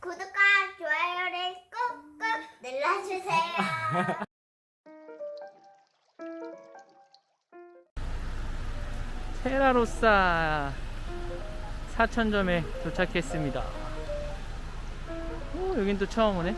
구독과 좋아요를 꾹꾹 눌러주세요. 테라로사 사천점에 도착했습니다. 오, 여긴 또 처음 오네.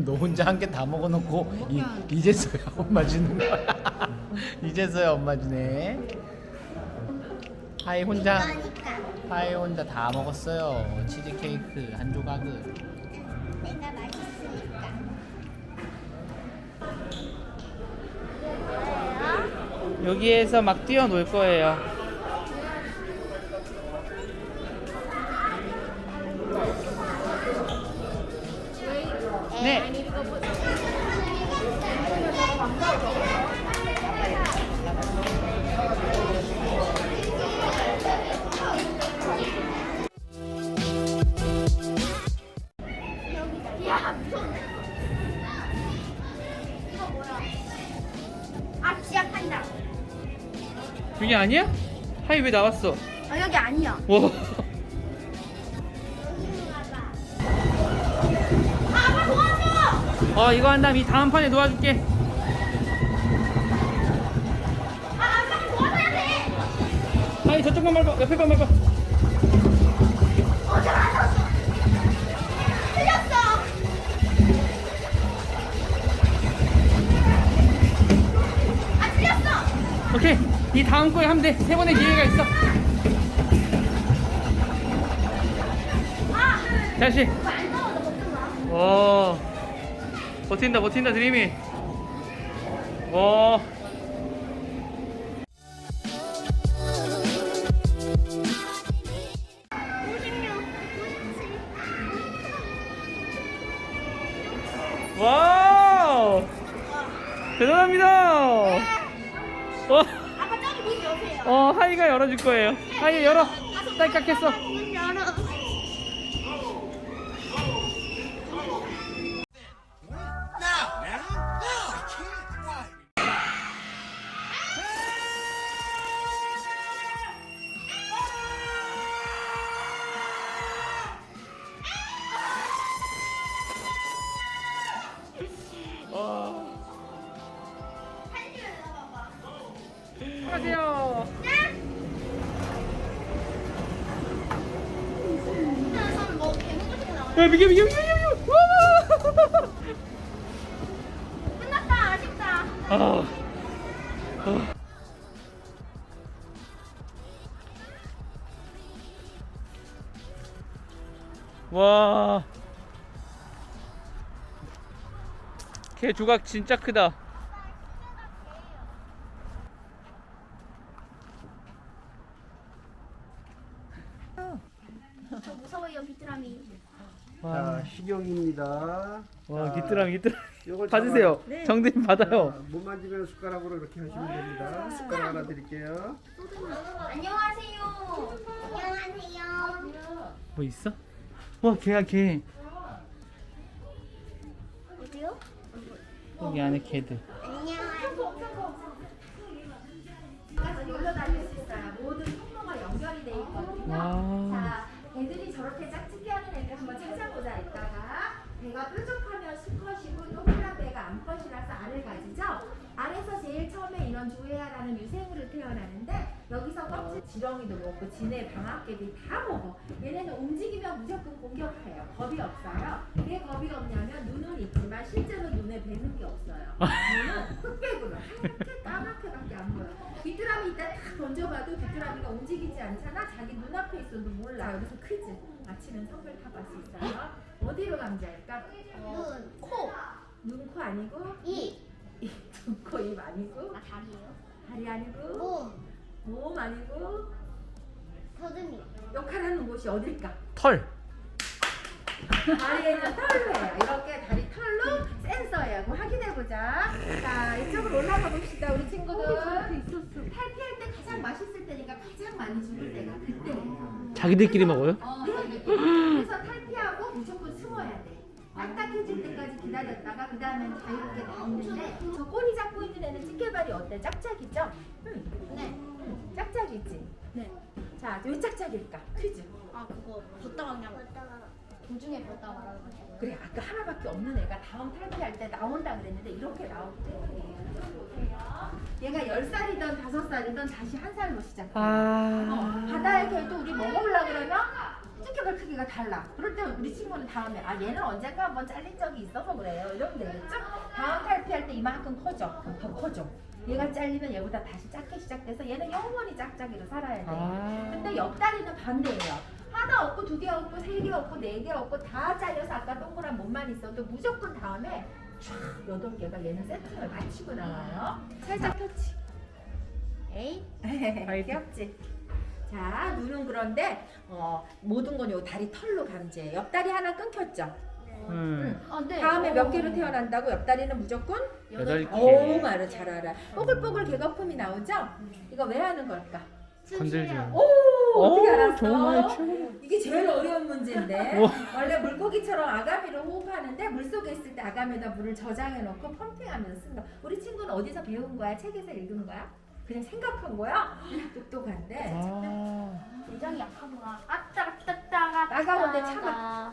너 혼자 한 개 다 먹어놓고 이, 이제서야 엄마 주는 거야. 이제서야 엄마 주네. 하이 혼자 하이 혼자 다 먹었어요. 치즈 케이크 한 조각을. 내가 맛있으니까. 여기에서 막 뛰어놀 거예요. 여기 아니야? 하이 왜 나왔어? 아, 여기 아니야. 와. 아, 도와줘! 어 이거 한 다음 이 다음 판에 도와줄게. 아, 아빠 도와줘야 돼! 하이 저쪽만 밟아. 옆에 만 밟아. 어, 잘 맞았어! 틀렸어! 아, 틀렸어! 오케이. 이 다음 거에 하면 돼. 세 번의 기회가 있어. 아! 다시. 와. 버틴다 버틴다 드림이. 와. 와우. 대단합니다. 와. 어 하이가 열어줄 거예요. 하이 열어. 딸깍했어. 야 비켜 비켜 비켜 비켜. 와. 끝났다. 아쉽다. 아. 아. 와. 개 조각 진짜 크다. 저 무서워요, 비트라미. 와, 자, 식용입니다. 기뚜랑 기뚜랑. 요걸 받으세요. 잡아- 정대님 받아요. 자, 못 만지면 숟가락으로 이렇게 하시면 됩니다. 숟가락 하나 드릴게요. 안녕하세요. 안녕하세요. 뭐 있어? 와 개야 개. 어디요? 여기 안에 개들. 안녕하세요. 놀러 다닐 수 있어요. 모든 통로가 연결이 돼 있거든요. 와. 자, 애들이 저렇게 짝짓기 하는 애들 한번 찾아보자 이따가 배가 뾰족하면 수컷이고 동그란 배가 암컷이라서 알을 가지죠. 알에서 제일 처음에 이런 조회하라는 유 생으로 태어나는데 여기서 껍질 지렁이도 먹고 진해 방앗개비 다 먹어. 얘네는 움직이면 무조건 공격해요. 겁이 없어요. 왜 겁이 없냐면 눈은 있지만 실제로 눈에 뵈는 게 없어요. 눈은 흑백으로 하얗게 까맣게밖에 안 보여. 귀뚜라미 이따 딱 던져봐도 귀뚜라미가 움직이지 않잖아. 자기 눈앞에 있어도 몰라. 여기서 크지. 아침엔 선별 타볼 수 있어요. 어디로 감지할까? 눈, 코, 눈, 코 아니고 입, 눈, 코, 입 아니고 아 다리예요? 다리 아니고 몸, 몸 아니고 더듬이. 역할하는 곳이 어딜까? 털. 다리에 있는 털로 해요. 이렇게 다리 털로 센서예요. 그럼 확인해보자. 자, 이쪽으로 올라가 봅시다. 우리 친구들. 탈피할 때 가장 맛있을 때니까 가장 많이 죽을 때가 그때예요. 자기들끼리 먹어요? 어, 그래서 탈피하고 무조건 숨어야 돼. 딱딱해질 때까지 기다렸다가 그 다음엔 자유롭게 나오는데 저 꼬리 잡고 있는 애는 찌개발이 어때? 짝짝이죠? 응. 네. 응. 짝짝이지? 네. 자, 왜 짝짝일까? 퀴즈. 아 그거 걷다가 그냥 도중에 걷다가 말하는. 그래 아까 하나밖에 없는 애가 다음 탈피할 때 나온다 그랬는데 이렇게 때문이에요. 얘가 10살이든 5살이든 다시 한 살로 시작해. 어, 바다의 개도 우리 먹어보려 그러면 찌개발 크기가 달라. 그럴 때 우리 친구는 다음에 아 얘는 언젠가 한번 잘린 적이 있어서 그래요. 이러면 되겠죠? 다음 탈피할 때 이만큼 커져. 더 커져. 얘가 잘리면 얘보다 다시 작게 시작돼서 얘는 영원히 짝짝이로 살아야 돼. 아. 근데 옆다리는 반대예요. 하나 없고 두 개 없고 세 개 없고 네 개 없고 다 잘려서 아까 동그란 몸만 있어도 무조건 다음에 촥 여덟 개가 얘는 세팅을 마치고 나와요. 살짝 터치. 에이. 귀엽지? 자, 눈은 그런데 어, 모든 건 요 다리 털로 감지해. 옆다리 하나 끊겼죠? 음. 아 네. 다음에 몇 개로 태어난다고? 옆다리는 무조건? 여덟 개. 오, 말을 잘 알아. 뽀글뽀글 개거품이 나오죠? 이거 왜 하는 걸까? 건들지 마. 오, 어떻게 알았어? 정말 최고. 이게 제일 어려운 문제인데 우와. 원래 물고기처럼 아가미로 호흡하는데 물속에 있을 때 아가미에다 물을 저장해 놓고 펌핑하면서 쓴다. 우리 친구는 어디서 배운 거야? 책에서 읽은 거야? 그냥 생각한 거야? 똑똑한데 아. 굉장히 약하구나. 아따 따따가 따가운데 참아.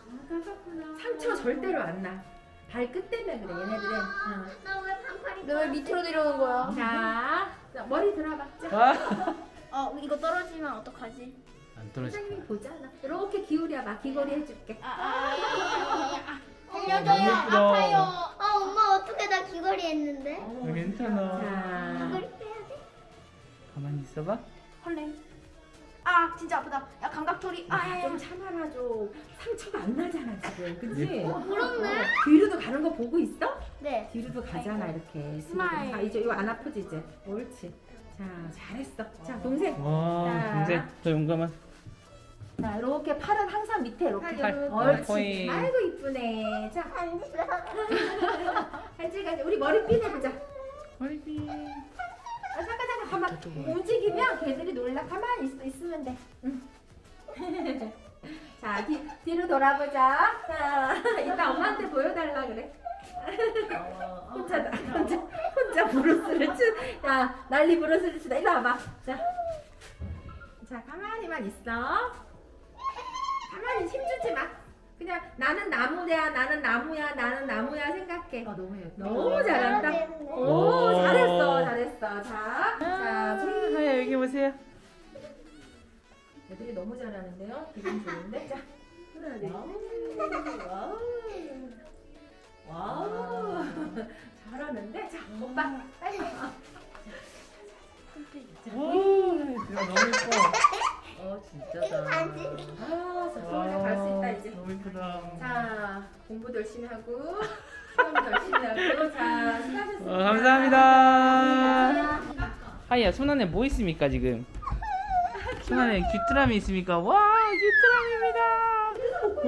상처 절대로 안 나. 발 끝 때문에 그래 얘네들은. 응. 나왜 반팔이? 너왜 밑으로 내려오는 거야? 자, 자, 머리 들어봐. 자, 아. 어 이거 떨어지면 어떡하지? 안 떨어질 선생님이 보잖아. 이렇게 기울여봐. 귀걸이 해줄게. 아아아아아 아 너무 살려줘요. 예쁘다. 아파요. 아 엄마 어떻게 나 귀걸이 했는데? 아, 괜찮아. 자? 가만히 있어봐. 헐랭. 아 진짜 아프다. 야 감각토리. 아좀 참아라 좀. 상처가 안 나잖아 지금. 그치? 어, 그렇네. 뒤로도 가는 거 보고 있어? 네. 뒤로도 가잖아 이렇게. 스마일. 자 이제 이거 안 아프지 이제. 옳지. 자 잘했어. 자 동생. 와, 자. 동생. 저 용감한. 자 이렇게 팔은 항상 밑에 이렇게. 팔. 옳지. 포인. 아이고 이쁘네. 자안 돼. 갈질갈질. 우리 머리 핀 해보자. 머리비. 가만. 움직이면 걔들이 놀라. 가만히 있, 있으면 돼. 응. 자 뒤, 뒤로 돌아보자. 자 이따 엄마한테 보여달라 그래. 혼자 나- 혼자 혼자 브루스를 치. 야 난리 브루스를 치다. 이리 와봐. 자. 자 가만히만 있어. 가만히 힘 주지 마. 그냥 나는 나무야, 나는 나무야, 나는 나무야 생각해. 너무 너무 잘한다. 오, 오. 잘했어, 잘했어. 자, 자, 우리 하야 여기 보세요. 애들이 너무 잘하는데요. 기분 좋은데. 자, 하나, 둘. 와우, 와우, 잘하는데. 자, 오빠, 빨리. 오, 진짜 너무 예뻐. 어, 진짜다. 아, 저 서울에 갈수 있다 이제. 너무 예쁘다. 자, 공부도 열심히 하고, 수업도 열심히 하고. 자, 수고하셨습니다. 어, 감사합니다. 하이야, 손 안에 뭐 있습니까 지금? 손 안에 귀뚜라미 있습니까? 와, 귀뚜라미입니다.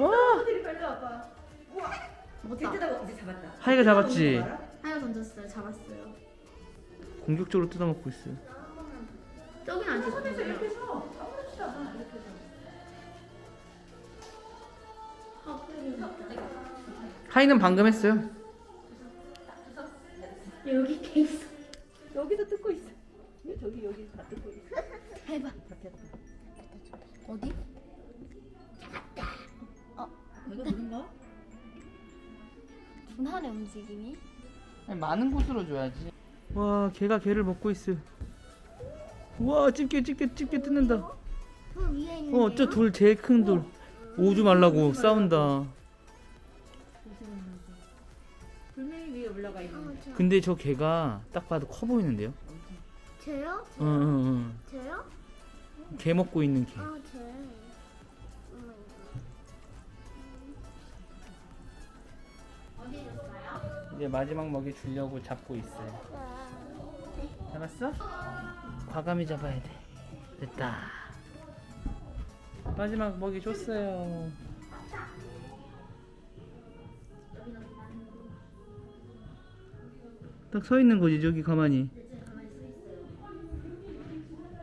와, 빨리 와봐. 우와, 잡았다. 하이가 잡았지. 하나 던졌어요. 잡았어요. 공격적으로 뜯어먹고 있어요. 저긴 아직 손에서. 이렇게 하이는 방금 했어요. 여기 개 있어. 여기도 뜯고 있어. 저기 여기 다 뜯고 있어. 해봐. 어디? 이거 누군가? 둔하네 움직임이. 많은 곳으로 줘야지. 와, 개가 개를 먹고 있어. 와, 집게 집게 집게 뜯는다. 그 위에 있는. 어, 저 돌 제일 큰 돌. 오지 말라고 싸운다. 불명이 위에 올라가 있는. 어, 저. 근데 저 개가 딱 봐도 커 보이는데요? 쟤요? 응, 응, 응. 쟤요? 개 먹고 있는 개. 아 쟤. 엄마 이거. 어디 줬어요? 이제 마지막 먹이 주려고 잡고 있어요. 잡았어? 과감히 잡아야 돼. 됐다. 마지막 먹이 줬어요. 딱 서 있는 거지 저기 가만히.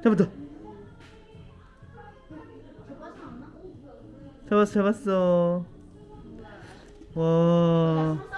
잡았다. 잡았어 잡았어. 와.